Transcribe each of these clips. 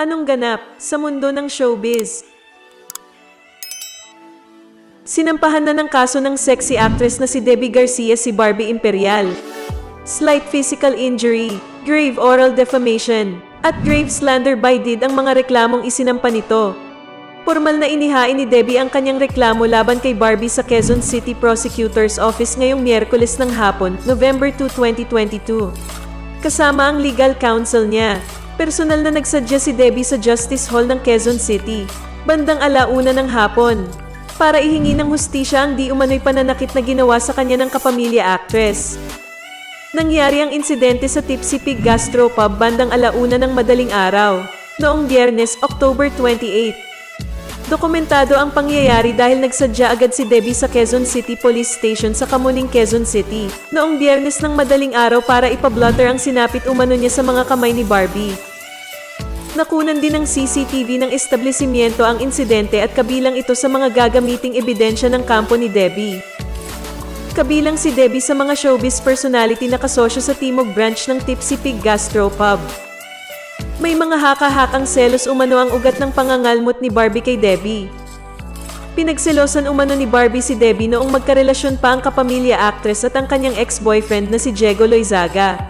Anong ganap sa mundo ng showbiz? Sinampahan na ng kaso ng sexy actress na si Debbie Garcia si Barbie Imperial. Slight physical injury, grave oral defamation, at grave slander by deed ang mga reklamong isinampa nito. Formal na inihain ni Debbie ang kanyang reklamo laban kay Barbie sa Quezon City Prosecutor's Office ngayong Miyerkules ng hapon, November 2, 2022. Kasama ang legal counsel niya. Personal na nagsadya si Debbie sa Justice Hall ng Quezon City, bandang alauna ng hapon, para ihingi ng hustisya ang di umano'y pananakit na ginawa sa kanya ng kapamilya actress. Nangyari ang insidente sa Tipsy Pig Gastro Pub bandang alauna ng madaling araw, noong biyernes, October 28. Dokumentado ang pangyayari dahil nagsadya agad si Debbie sa Quezon City Police Station sa Kamuning, Quezon City, noong biyernes ng madaling araw para ipablotter ang sinapit umano niya sa mga kamay ni Barbie. Nakunan din ng CCTV ng establishmento ang insidente at kabilang ito sa mga gagamiting ebidensya ng kampo ni Debbie. Kabilang si Debbie sa mga showbiz personality na kasosyo sa Timog Branch ng Tipsy Pig Gastro Pub. May mga haka-hakang selos umano ang ugat ng pangangalmot ni Barbie kay Debbie. Pinagselosan umano ni Barbie si Debbie noong magkarelasyon pa ang kapamilya actress at ang kanyang ex-boyfriend na si Diego Loizaga.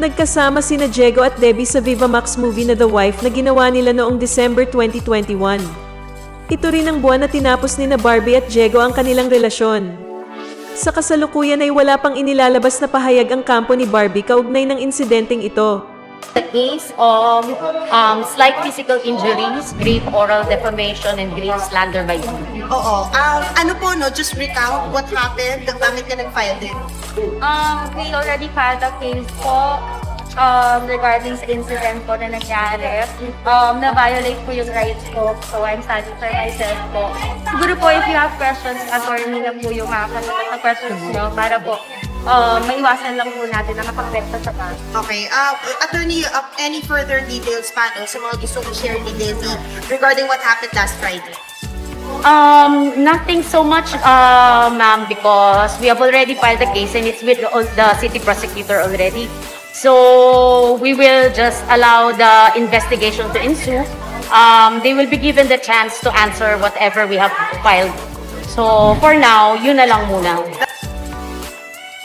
Nagkasama sina Diego at Debbie sa Viva Max movie na The Wife na ginawa nila noong December 2021. Ito rin ang buwan na tinapos ni na Barbie at Diego ang kanilang relasyon. Sa kasalukuyan ay wala pang inilalabas na pahayag ang kampo ni Barbie kaugnay ng insidenteng ito. The case of um, slight physical injuries, grave oral defamation, and grave slander by you. Oo. Um, ano po, no, just recount what happened, ang bakit ka nag-file din. Um, we already filed a case po um, regarding sa incident po na nangyari. Um, na-violate po yung rights ko. So, I'm standing for myself po. Siguro po, if you have questions, attorney na po yung makasagot na questions nyo para po um, maiwasan lang po natin na mapagrekta sa kaso. Okay. Uh, attorney, uh, any further details pa, no, sa mga gusto ko share ni Debbie regarding what happened last Friday? Um, nothing so much, uh, ma'am, because we have already filed the case and it's with the the city prosecutor already. So we will just allow the investigation to ensue. Um, they will be given the chance to answer whatever we have filed. So for now, yun na lang muna.